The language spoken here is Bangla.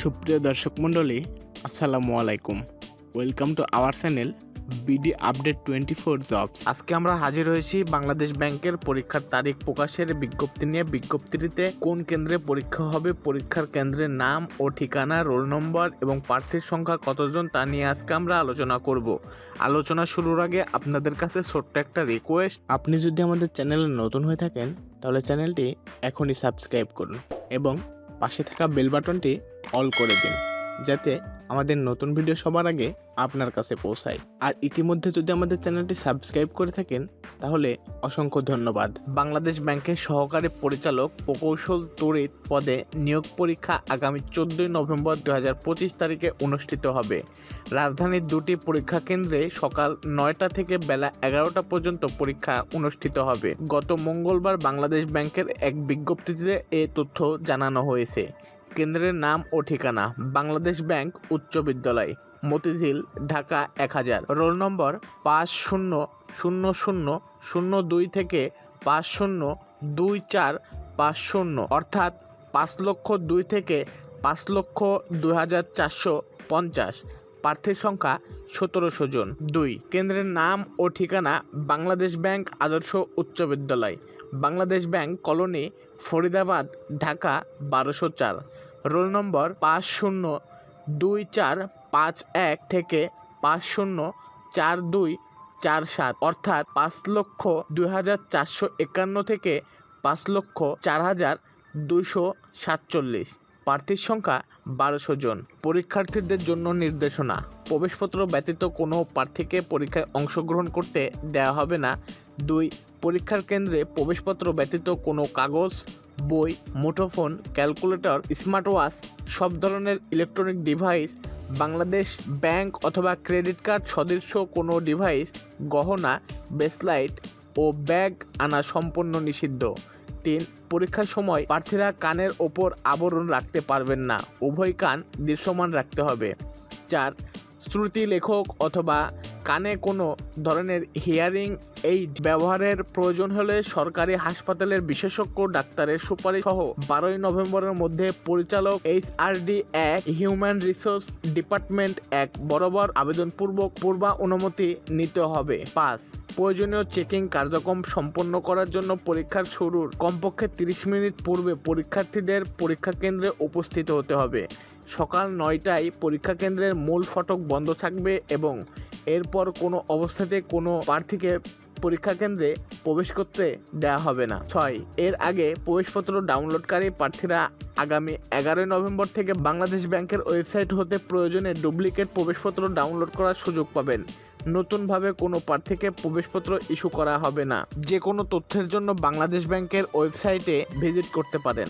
সুপ্রিয় দর্শক মণ্ডলী, আসসালামু আলাইকুম। Welcome to our channel BD update twenty four jobs আজকে আমরা হাজির হয়েছি বাংলাদেশ ব্যাংকের পরীক্ষার তারিখ প্রকাশের বিজ্ঞপ্তি নিয়ে। বিজ্ঞপ্তিটিতে কোন কেন্দ্রে পরীক্ষা হবে, পরীক্ষার কেন্দ্রের নাম ও ঠিকানা, রোল নম্বর এবং প্রার্থীর সংখ্যা কতজন তা নিয়ে আজকে আমরা আলোচনা করব। আলোচনা শুরুর আগে আপনাদের কাছে ছোট্ট একটা রিকোয়েস্ট আপনি যদি আমাদের চ্যানেলে নতুন হয়ে থাকেন, তাহলে চ্যানেলটি এখনই সাবস্ক্রাইব করুন এবং পাশে থাকা বেল বাটনটি অল করে দিন। যাতে আমাদের নতুন ভিডিও সবার আগে আপনার কাছে পৌঁছায়। আর ইতিমধ্যে যদি আমাদের চ্যানেলটি সাবস্ক্রাইব করে থাকেন, তাহলে অসংখ্য ধন্যবাদ। বাংলাদেশ ব্যাংকের সহকারী পরিচালক প্রকৌশল তড়িৎ পদে নিয়োগ পরীক্ষা আগামী চোদ্দই নভেম্বর দু হাজার পঁচিশ তারিখে অনুষ্ঠিত হবে। রাজধানীর দুটি পরীক্ষা কেন্দ্রে সকাল নয়টা থেকে বেলা এগারোটা পর্যন্ত পরীক্ষা অনুষ্ঠিত হবে। গত মঙ্গলবার বাংলাদেশ ব্যাংকের এক বিজ্ঞপ্তিতে এ তথ্য জানানো হয়েছে। কেন্দ্রের নাম ও ঠিকানা, বাংলাদেশ ব্যাংক উচ্চ বিদ্যালয়, মতিঝিল, ঢাকা এক হাজার। রোল নম্বর পাঁচ শূন্য শূন্য শূন্য শূন্য দুই থেকে পাঁচ শূন্য দুই চার পাঁচ শূন্য, অর্থাৎ পাঁচ লক্ষ দুই থেকে পাঁচ লক্ষ দুই হাজার চারশো পঞ্চাশ। প্রার্থীর সংখ্যা সতেরোশো জন। দুই, কেন্দ্রের নাম ও ঠিকানা বাংলাদেশ ব্যাংক আদর্শ উচ্চ বিদ্যালয়। বাংলাদেশ ব্যাংক কলোনি ফরিদাবাদ, ঢাকা, বারোশো চার। রোল নম্বর পাঁচ শূন্য দুই চার পাঁচ এক থেকে পাঁচ শূন্য চার দুই চার সাত, অর্থাৎ পাঁচ লক্ষ দুই হাজার চারশো একান্ন থেকে পাঁচ লক্ষ চার হাজার দুইশো সাতচল্লিশ। প্রার্থীর সংখ্যা বারোশো জন। পরীক্ষার্থীদের জন্য নির্দেশনা, প্রবেশপত্র ব্যতীত কোনো প্রার্থীকে পরীক্ষায় অংশগ্রহণ করতে দেওয়া হবে না। দুই, পরীক্ষার কেন্দ্রে প্রবেশপত্র ব্যতীত কোনো কাগজ, বই, মুঠোফোন, ক্যালকুলেটর স্মার্ট ওয়াচ সব ধরনের ইলেকট্রনিক ডিভাইস, বাংলাদেশ ব্যাংক অথবা ক্রেডিট কার্ড সদৃশ্য কোনো ডিভাইস, গহনা, বেসলাইট ও ব্যাগ আনা সম্পূর্ণ নিষিদ্ধ। তিন পরীক্ষার সময় প্রার্থীরা কানের ওপর আবরণ রাখতে পারবেন না। উভয় কান দৃশ্যমান রাখতে হবে। চার, শ্রুতি লেখক অথবা কানে কোনো ধরনের হিয়ারিং এইড ব্যবহারের প্রয়োজন হলে সরকারি হাসপাতালের বিশেষজ্ঞ, ডাক্তারের সুপারিশ সহ বারোই নভেম্বরের মধ্যে পরিচালক এইচ আর ডি এক, হিউম্যান রিসোর্স ডিপার্টমেন্ট এক বরাবর আবেদনপূর্বক পূর্বা অনুমতি নিতে হবে। পাঁচ প্রয়োজনীয় চেকিং কার্যক্রম সম্পন্ন করার জন্য পরীক্ষার শুরুর কমপক্ষে তিরিশ মিনিট পূর্বে পরীক্ষার্থীদের পরীক্ষা কেন্দ্রে উপস্থিত হতে হবে। সকাল নয়টায় পরীক্ষা কেন্দ্রের মূল ফটক বন্ধ থাকবে এবং এরপর কোনো অবস্থাতে কোনো প্রার্থীকে পরীক্ষা কেন্দ্রে প্রবেশ করতে দেওয়া হবে না। ছয়, এর আগে প্রবেশপত্র ডাউনলোডকারী প্রার্থীরা আগামী এগারোই নভেম্বর থেকে বাংলাদেশ ব্যাংকের ওয়েবসাইট হতে প্রয়োজনে ডুপ্লিকেট প্রবেশপত্র ডাউনলোড করার সুযোগ পাবেন। নতুনভাবে কোনো প্রার্থীকে প্রবেশপত্র ইস্যু করা হবে না। যে কোনো তথ্যের জন্য বাংলাদেশ ব্যাংকের ওয়েবসাইটে ভিজিট করতে পারেন।